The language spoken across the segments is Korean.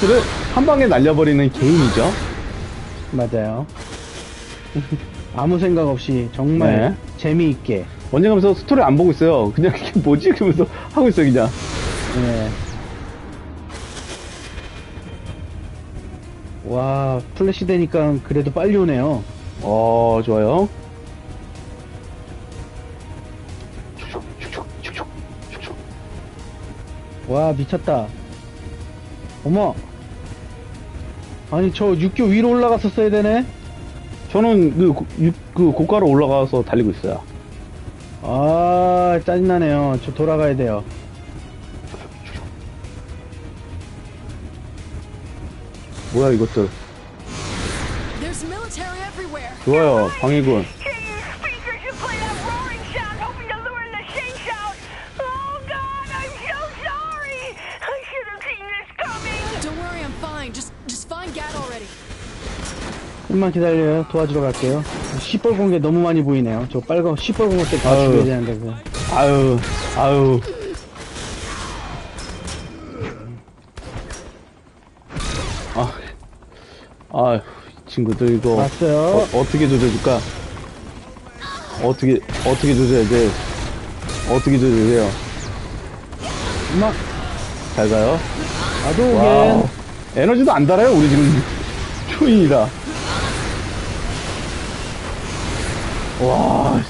들을 한 방에 날려버리는 개인이죠. 맞아요. 아무 생각 없이 정말 네. 재미있게. 원정 가면서 스토리 안 보고 있어요. 그냥 이게 뭐지? 그러면서 하고 있어요, 그냥. 네. 와, 플래시 되니까 그래도 빨리 오네요. 어, 좋아요. 와, 미쳤다. 어머. 아니, 저 육교 위로 올라갔었어야 되네? 저는 그, 고- 유- 그 고가로 올라가서 달리고 있어요. 아, 짜증나네요. 저 돌아가야 돼요. 뭐야, 이것들. There's military everywhere. 좋아요, 방해군. 좀만 기다려요. 도와주러 갈게요. 시뻘건 게 너무 많이 보이네요. 저 빨간 시뻘건 것들 다 아유. 죽여야 되는데. 그거. 아유, 아유. 아, 이 친구들 이거. 왔어요. 어, 어떻게 조져줄까? 어떻게, 어떻게 조져야 돼? 어떻게 돼요? 엄마, 잘 가요. 오겐. 에너지도 안 달아요, 우리 지금. 초인이다. 와!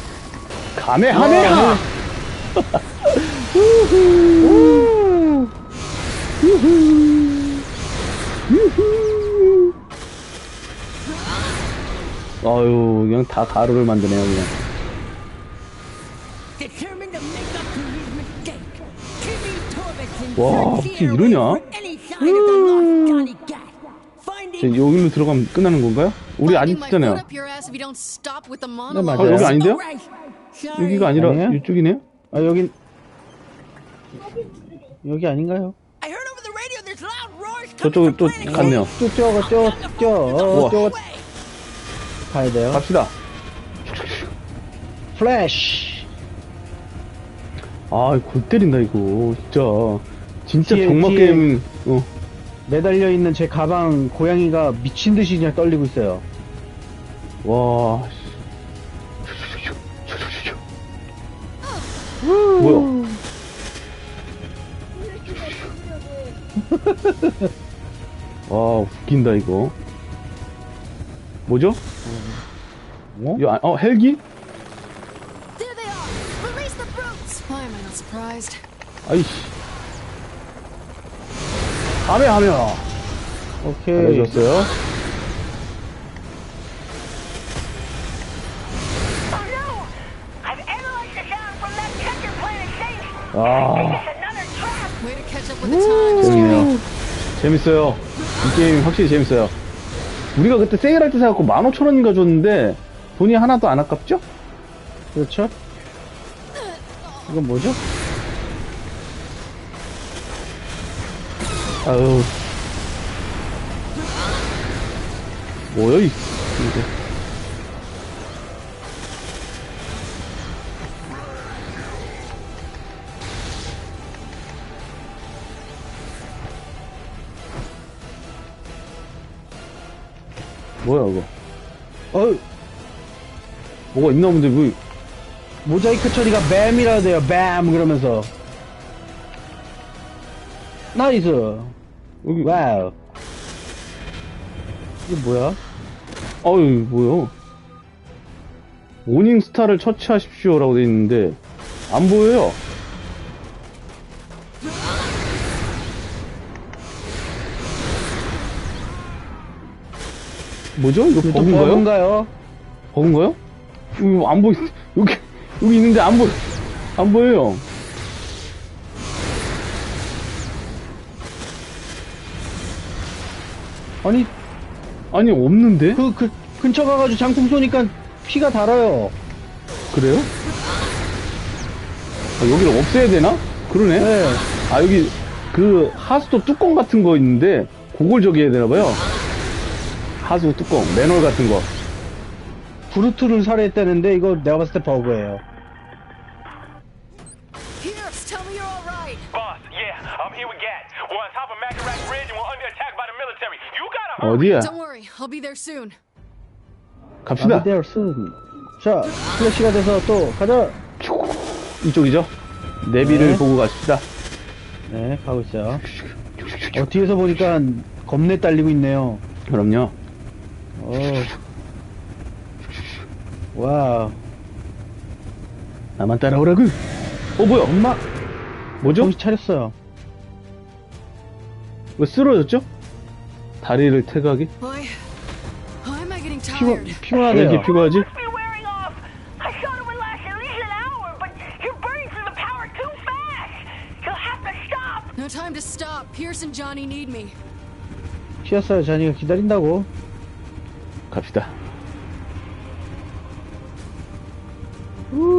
우후. 우후. 우후. 아유, 그냥 다 가루를 만드네요, 그냥. 와, 어떻게 이러냐? 저 여기로 들어가면 끝나는 건가요? 우리 my 있잖아요. the 맞아요. 어. 여기 아닌데요? 여기가 아니라 아니에요? 이쪽이네요? 아, 여긴. 여기 아닌가요? 저쪽으로 from 또 갔네요. 쭉 뛰어가, 쭉, 뛰어. 우와. 어, 뛰어. 가야 돼요. 갑시다. 플래시. 아, 골 때린다, 이거. 진짜. 진짜 뒤에, 뒤에. 게임, 어. 매달려 있는 제 가방 고양이가 미친 듯이 그냥 떨리고 있어요. 와. 뭐야? 와, 웃긴다, 이거. 뭐죠? 어? 이거, 아- 어, 헬기? 아이씨. 하메, 하메. 오케이. 알려줬어요. Oh. 아. 재밌네요. 재밌어요. 이 게임 확실히 재밌어요. 우리가 그때 세일할 때 사갖고 15,000원인가 줬는데 돈이 하나도 안 아깝죠? 그렇죠? 이건 뭐죠? 아유. 뭐야, 이, 이게. 뭐야, 이거. 어, 뭐가 있나 본데, 뭐, 모자이크 처리가 뱀이라 돼요. 뱀 그러면서. 나이스. 여기, 와우. 이게 뭐야? 아유, 뭐야. 모닝 스타를 처치하십시오라고 돼 있는데, 안 보여요. 뭐죠? 이거 버그인가요? 버그인가요? 버그인가요? 이거 안 보이, 여기, 여기 있는데 안 보여, 안 보여요. 아니, 아니, 없는데? 그, 그, 근처 가가지고 장풍 쏘니까 피가 달아요. 그래요? 아, 여기를 없애야 되나? 그러네. 네. 아 여기 그 하수도 뚜껑 같은 거 있는데 그걸 저기 해야 되나 봐요. 하수 뚜껑, 매놀 같은 거. 브루트를 살해했다는데 이거 내가 봤을 때 버그예요. 어디야? Don't worry, I'll be there soon. 갑시다. there soon. 자, 플래시가 돼서 또 가자. 이쪽이죠? 내비를 네. 보고 가십시다. 네, 가고 있어요. 어, 뒤에서 보니까 겁내 딸리고 있네요. 그럼요. 오. 와우. 나만 따라오라고. 어, 뭐야? 엄마, 뭐죠? 정신 차렸어요. 왜 쓰러졌죠? 다리를 getting 피곤, 피곤하대요. 이렇게 피곤하지? Be wearing off. I thought it would last at least an hour, but you're burning through the power too fast. You'll have to stop. No time to stop. Pierce and Johnny need me. 쉬었어요. 자니가 기다린다고. 갑시다. 우.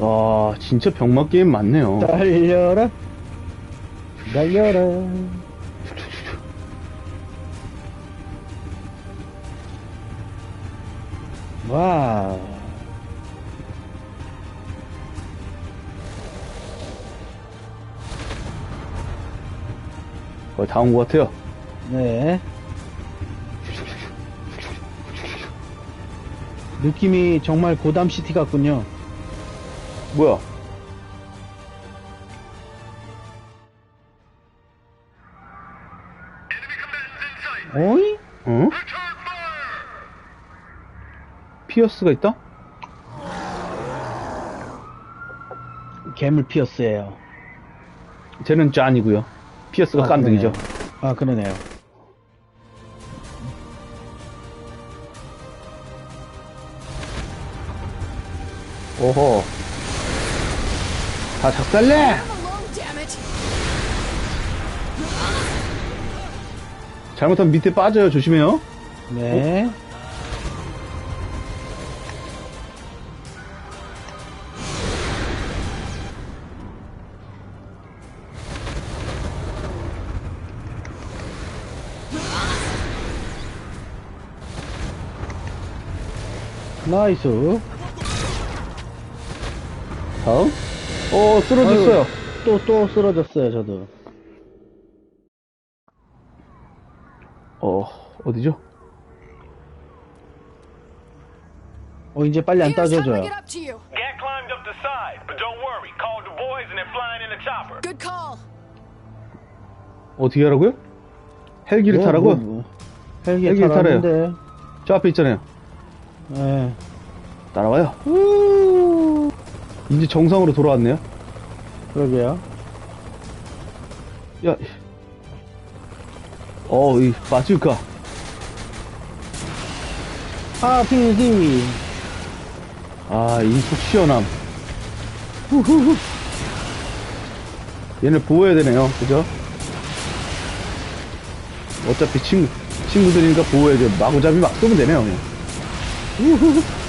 와, 진짜 병맛 게임 많네요. 달려라. 달려라. 와. 거의 다 온 것 같아요. 네. 느낌이 정말 고담시티 같군요. 뭐야? 어이? 어? 피어스가 있다? 괴물 피어스예요. 쟤는 짠이고요. 피어스가 아, 깐등이죠. 그러네요. 아, 그러네요. 오호. Damn it! 잘못하면 밑에 빠져요. 조심해요. 네. 나이스. 다음. 어, 쓰러졌어요. 또, 또 쓰러졌어요, 저도. 어, 어디죠? 어, 이제 빨리 안 how 따져줘요. get up to you? Gat climbed up the side, but don't worry. Called the boys and they're flying in a chopper. Good call. 어떻게 하라고요? 헬기를 뭐, 타라고? 뭐, 뭐. 헬기 헬기를 타래요. 타라는데. 저 앞에 있잖아요. 네. 따라와요. 이제 정상으로 돌아왔네요. 그러게요. 야, 어, 이 바즈카. 아, 피디. 아, 이속 시원함. 후후후. 얘를 보호해야 되네요. 그죠? 어차피 친구, 친구들이니까 보호해야 돼. 마구잡이 막 쏘면 되네요. 그냥. 우후후.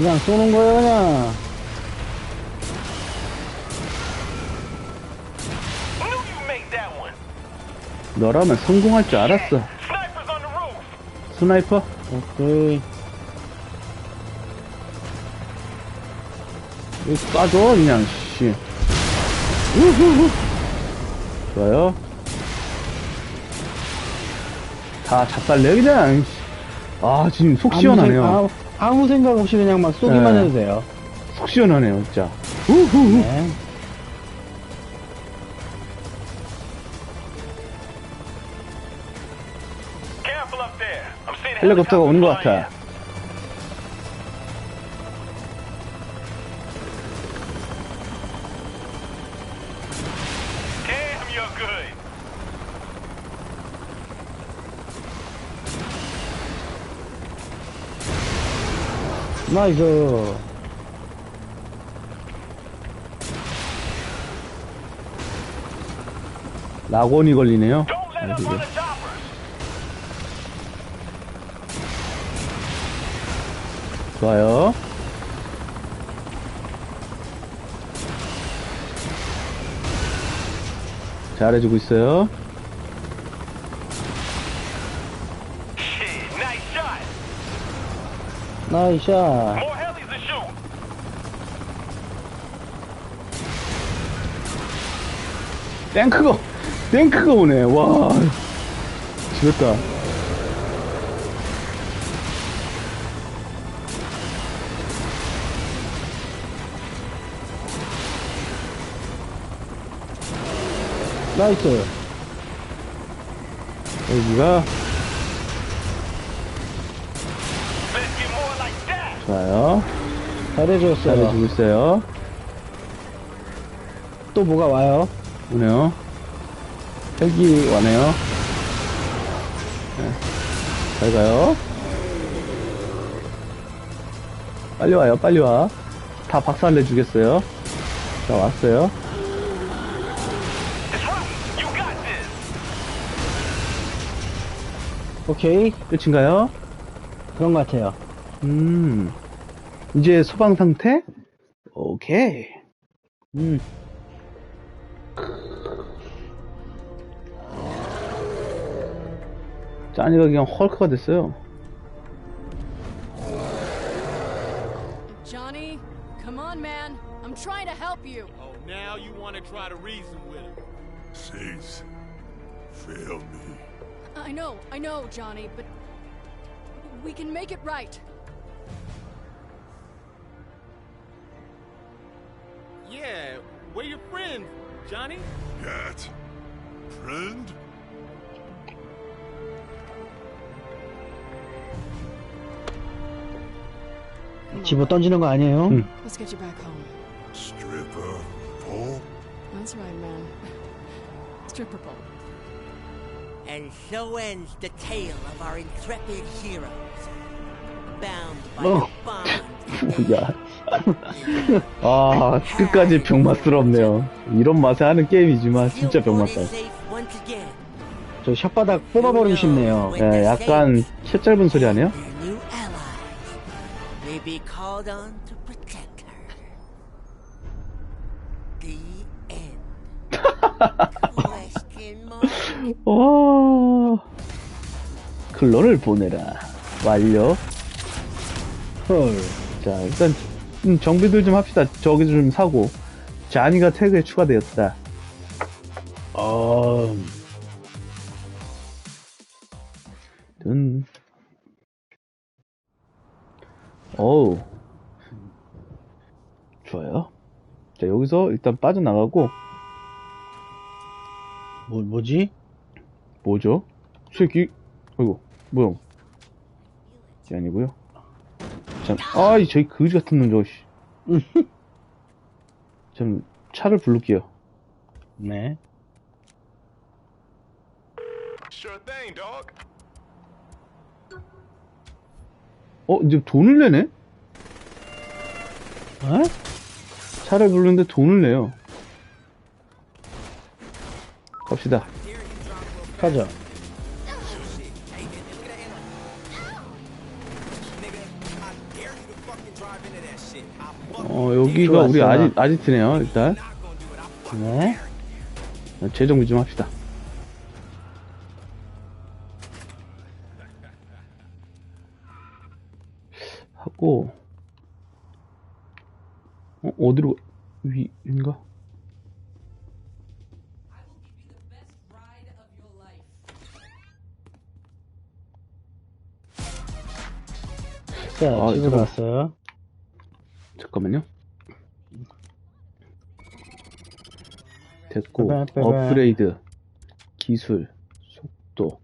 그냥 쏘는 거예요, 그냥. 너라면 성공할 줄 알았어. 스나이퍼? 오케이. 이거 쏴줘, 그냥, 씨. 우후후. 좋아요. 다 작살내, 그냥. 씨. 아, 지금 속 시원하네요. 아무, 생, 생각 없이 그냥 막 쏘기만 네. 해도 돼요. 속 시원하네요, 진짜. 우후후. 네. 헬리콥터가 오는 것 같아. 나이스. 낙원이 걸리네요. 아이고. 좋아요. 잘해주고 있어요. 나이샤. More helis to shoot. 탱크가, 탱크가 오네. 와. 지렸다. 나이스. 여기가, Let's get more like that. 좋아요. 잘해줬어요. 잘해주고 있어요. 또 뭐가 와요? 오네요. 헬기 와네요. 네. 잘 가요. 빨리 와요, 빨리 와. 다 박살 내주겠어요. 자, 왔어요. 오케이. 끝인가요? 그런 것 같아요. 음. 이제 소방 상태? 오케이. 음. 짠이가 그냥 헐크가 됐어요. Johnny, come on, man. I'm trying to help you. Oh, now you want to try to reason with him. Cease. Fail me. I know, I know, Johnny, but we can make it right. Yeah, where your friends, Johnny? Yet. Friend? 집어 던지는 거 아니에요? 음. Let's get you back home. Stripper? Pole? That's right, man. Stripper pole. And so ends the tale of our intrepid heroes. Oh. bond. 야. 아, 끝까지 병맛스럽네요. 이런 맛에 하는 게임이지만 진짜 병맛다. 저 혓바닥 뽑아버리고 싶네요. 예, 약간 혀 짧은 소리 mark? 와. 클론을 보내라. 완료. 헐. 자, 일단 음, 정비들 좀 합시다. 저기도 좀 사고. 자니가 태그에 추가되었다. 어, 든. 어우. 좋아요. 자, 여기서 일단 빠져나가고, 뭐, 뭐지? 뭐죠? 새끼, 아이고, 뭐야. 이게 아니고요 참, 아이, 저기 거지 같은 놈 저거, 씨. 좀, 차를 부를게요. 네. Sure thing, dog. 어, 이제 돈을 내네? 어? 차를 부르는데 돈을 내요. 갑시다. 가자. 어, 여기가 우리. 아지, 아지트네요, 일단. 네. 재정비 좀 합시다. 하고, 어, 어디로, 위인가? 자, 아, 집으로. 왔어요. 잠깐만요. 됐고. 업그레이드, 기술, 속도,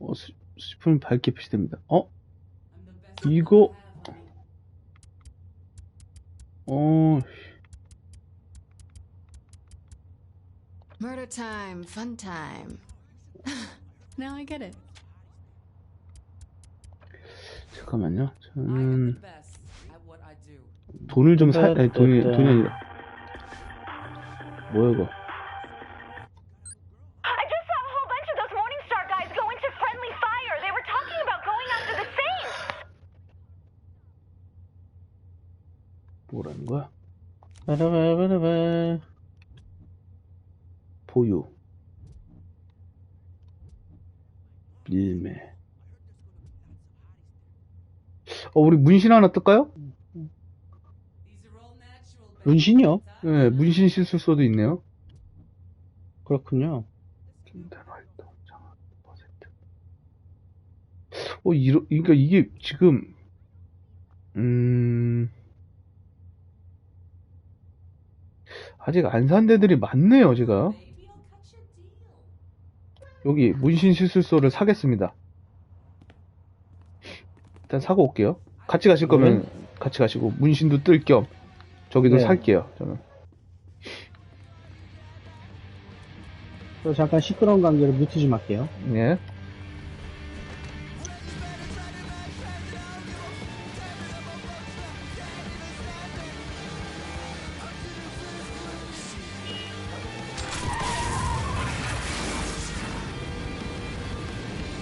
어, 수, 수품 밝게 표시됩니다. 어? 이거, 어, Murder time, fun time. Now I get it. 잠깐만요. 저는 돈을 좀 사, 아니, 돈이. 돈이 아니라. 뭐야, 이거. 뭐라는 거야? 바라바라바라바. 보유. 밀매. 어, 우리 문신 하나 뜰까요? 문신이요? 네, 문신 실술소도 있네요. 그렇군요. 어, 이러, 그러니까 이게 지금, 음, 아직 안 산 데들이 많네요, 제가. 여기 문신 실술소를 사겠습니다. 일단 사고 올게요. 같이 가실 거면 같이 가시고, 문신도 뜰 겸, 저기도 네. 살게요, 저는. 저 잠깐 시끄러운 관계로 뮤트 좀 할게요. 예.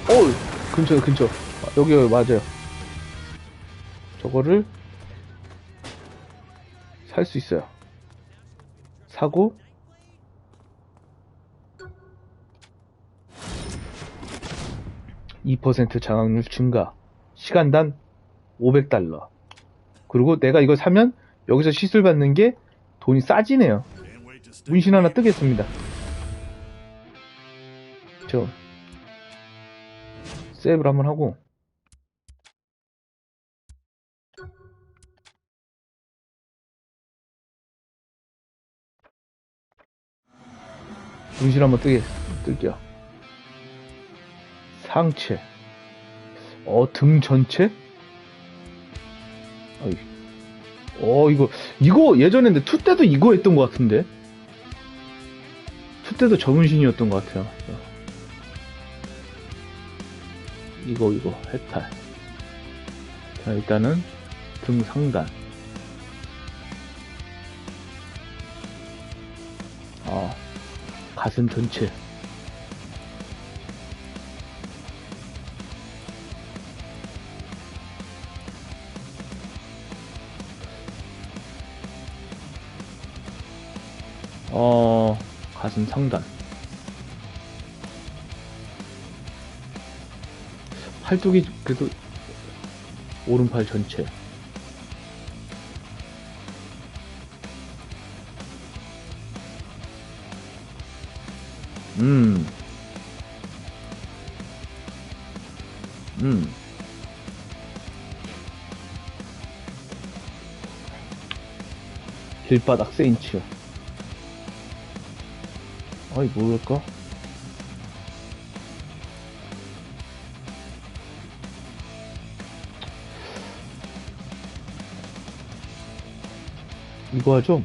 어, 근처에 근처. 아, 여기 여기 맞아요. 저거를 살 수 있어요. 사고 2% 장악률 증가. 시간당 500달러. 그리고 내가 이거 사면 여기서 시술 받는 게 돈이 싸지네요. 문신 하나 뜨겠습니다. 저 세이브를 한번 하고 문신 한번 뜨게 뜰게요. 상체. 어 등 전체? 어이. 어 이거 이거 예전에 근데 투 때도 이거 했던 것 같은데? 투 때도 저문신이었던 것 같아요. 이거 이거 해탈. 자 일단은 등 상단 가슴 전체 어, 가슴 상단. 팔뚝이 그래도 오른팔 전체. 길바닥 세인치요. 아이 모를까? 이거 하죠?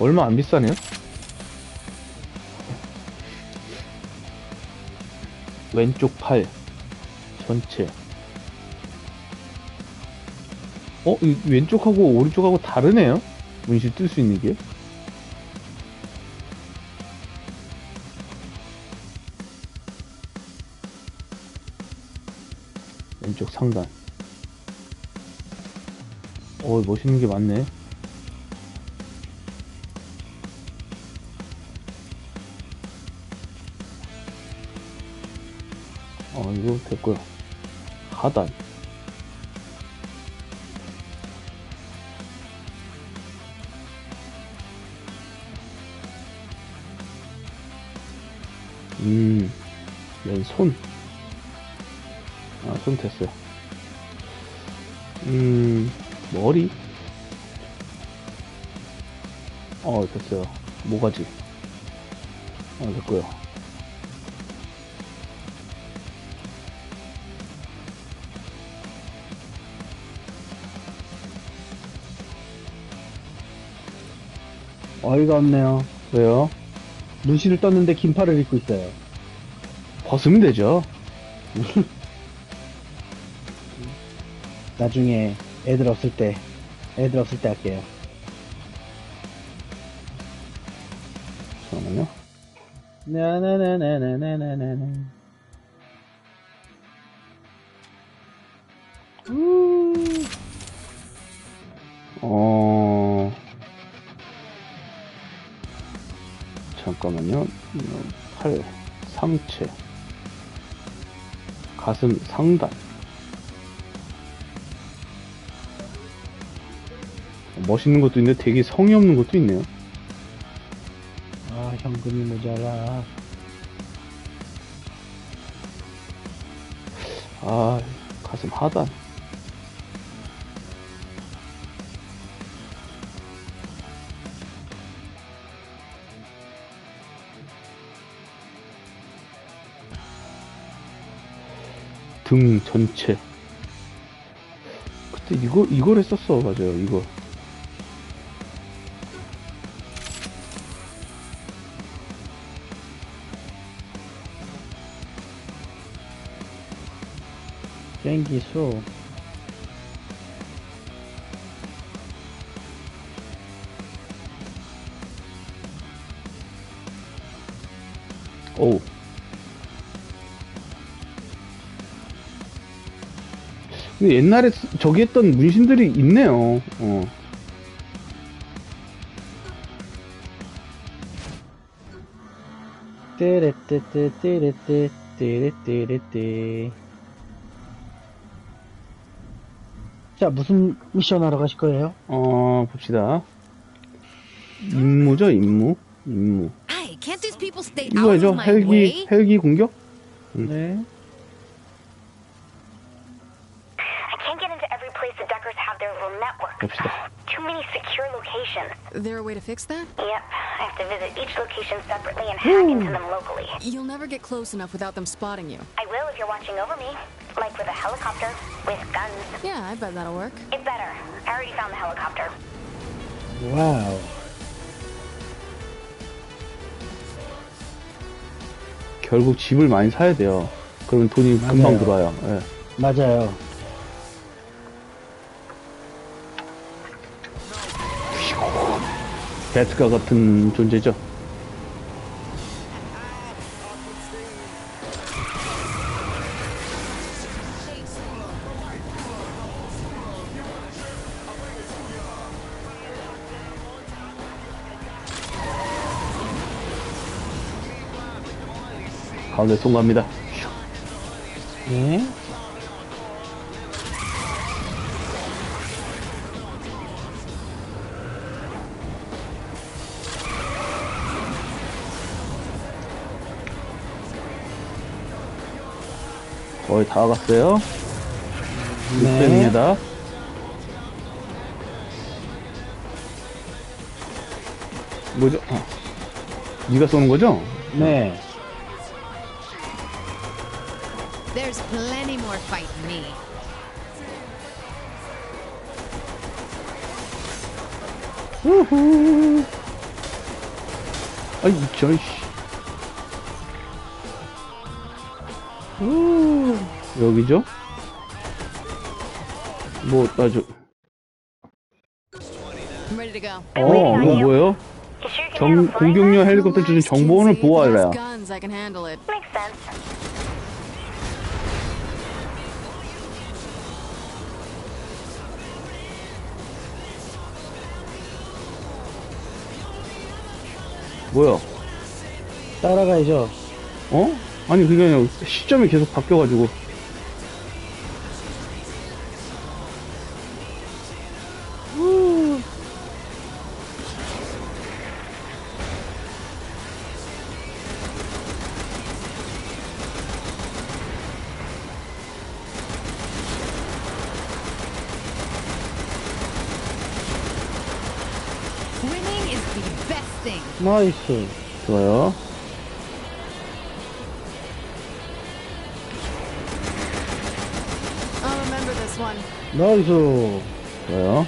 얼마 안 비싸네요? 왼쪽 팔 전체 어? 이 왼쪽하고 오른쪽하고 다르네요? 문신 뜰 수 있는 게? 왼쪽 상단. 어, 멋있는 게 많네. 하단. 음, 왼손. 아, 손 됐어요. 음, 머리. 어, 됐어요. 모가지. 어, 됐고요. 어이가 없네요. 왜요? 문신을 떴는데 긴팔을 입고 있어요. 벗으면 되죠. 나중에 애들 없을 때, 애들 없을 때 할게요. 잠깐만요. 나나나나나나나나. 잠깐만요. 팔, 상체, 가슴 상단. 멋있는 것도 있는데 되게 성의 없는 것도 있네요. 아, 현금이 모자라. 아, 가슴 하단. 등 전체. 그때 이거, 이걸 했었어. 맞아요. 이거. 땡기수. 어 근데 옛날에 쓰- 저기 했던 문신들이 있네요. 어. 떼레떼떼 떼레떼 떼레떼레떼. 자, 무슨 미션 하러 가실 거예요? 어, 봅시다. 임무죠, 임무? 임무. 이거죠? 헬기? 헬기 공격? 네. There a way to fix that? Yep, I have to visit each location separately and hack into them locally. You'll never get close enough without them spotting you. I will if you're watching over me, like with a helicopter, with guns. Yeah, I bet that'll work. It better. I already found the helicopter. 와우. 결국 집을 많이 사야 돼요. 그러면 돈이 금방 맞아요. 들어와요. 예. 맞아요. 베트가 같은 존재죠. 가운데 통과합니다. 거의 다 갔어요. 네. 600입니다. 뭐죠? 어. 네가 쏘는 거죠? 네. There's plenty more fight in me. 우후. 아이, 저이씨. 우, 여기죠? 뭐, go. 어, 이거 뭐예요? 정, 공격용? 헬리콥터 주는 정보원을 sense. 뭐야? 따라가야죠. 어? 아니, 그게 아니라 시점이 계속 바뀌어가지고. 나이스. 좋아요. I'll remember this one. 나이스. 좋아요.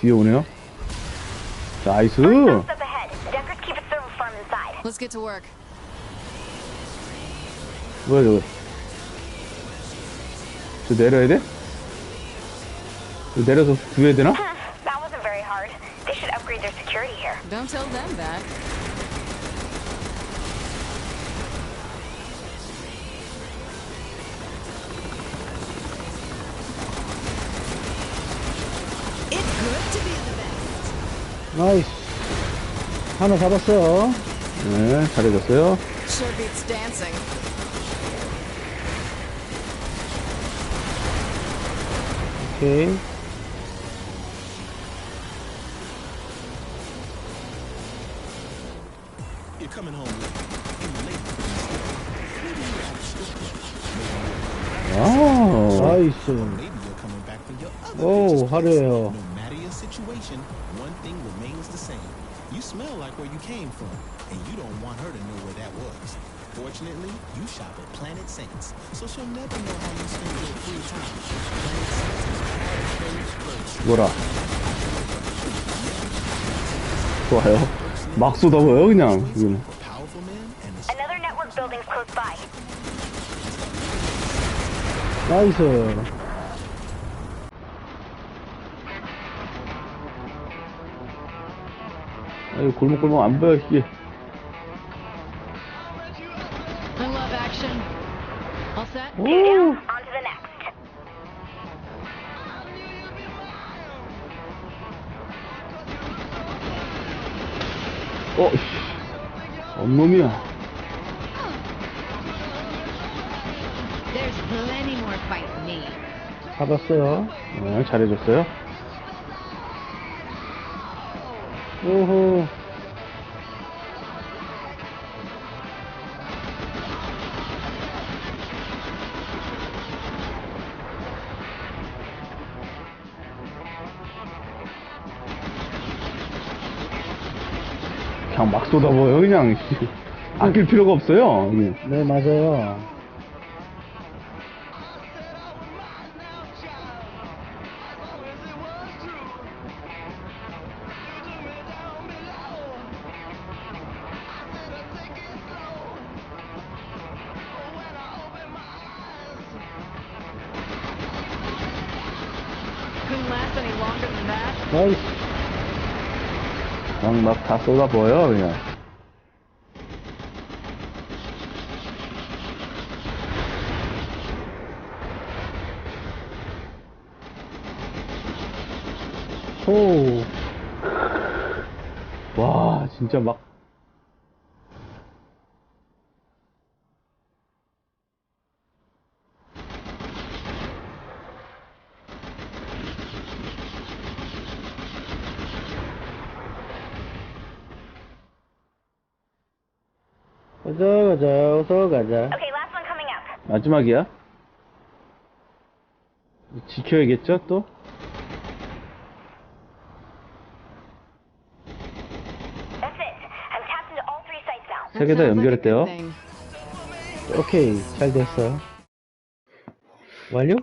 뒤에 오네요. 나이스. First up ahead. Duckers keep a server farm inside. Let's get to work. 뭐야, 저거. 저 내려야 돼? 저 내려서 구해야 되나? That wasn't very hard. They should upgrade their security here. Don't tell them that. 하나 잡았어요. 네, 잘해줬어요. 오케이. You're coming home late. 아, 나이스. 오. 화려해요. smell like where you came from, and you don't want her to know where that was. Fortunately, you shop at Planet Saints, so she'll never know how you spend your free time. Planet Saints is Harrisburg's first 뭐라. 좋아요. 막 쏟아버요, 그냥. 지금. for powerful men and the Another network building's close by. 나이스. 아유, 골목골목 안 보여, 이게. I love action. All set? Two down, on to the next. 어, 씨. 언놈이야. There's plenty more fight in me. 잡았어요. 네, 잘해줬어요. 오호. 그냥 막 쏟아버요, 그냥. 씨. 아낄 필요가 없어요. 네, 맞아요. Than that. 나이스. 그냥 막다 쏟아버요, 그냥. 호. 와, 진짜 막. 가자, 가자, 어서 가자. Okay, last one coming up. 마지막이야? 지켜야겠죠, 또? That's it. I'm tapped into all three sites now. 세 개 다 연결했대요. 오케이, 잘 됐어요. 완료?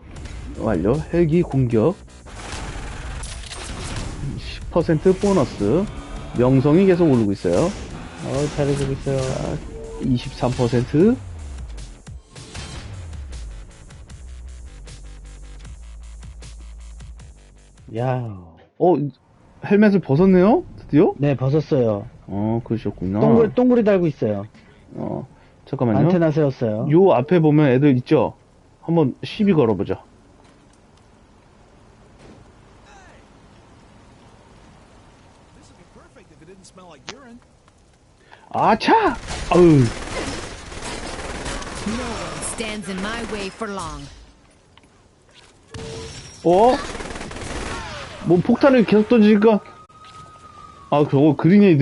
완료. 헬기 공격. 10% 보너스. 명성이 계속 오르고 있어요. 어, 잘해주고 있어요. 23%. 야 어, 헬멧을 벗었네요? 드디어? 네, 벗었어요. 어, 그러셨구나. 동글, 동글이 달고 있어요. 어, 잠깐만요. 안테나 세웠어요. 요 앞에 보면 애들 있죠? 한번 시비 걸어보자. 아차! 아유, No one stands in my way for long. 어? 뭐 폭탄을 계속 던지니까. 아, 저거 그린에이드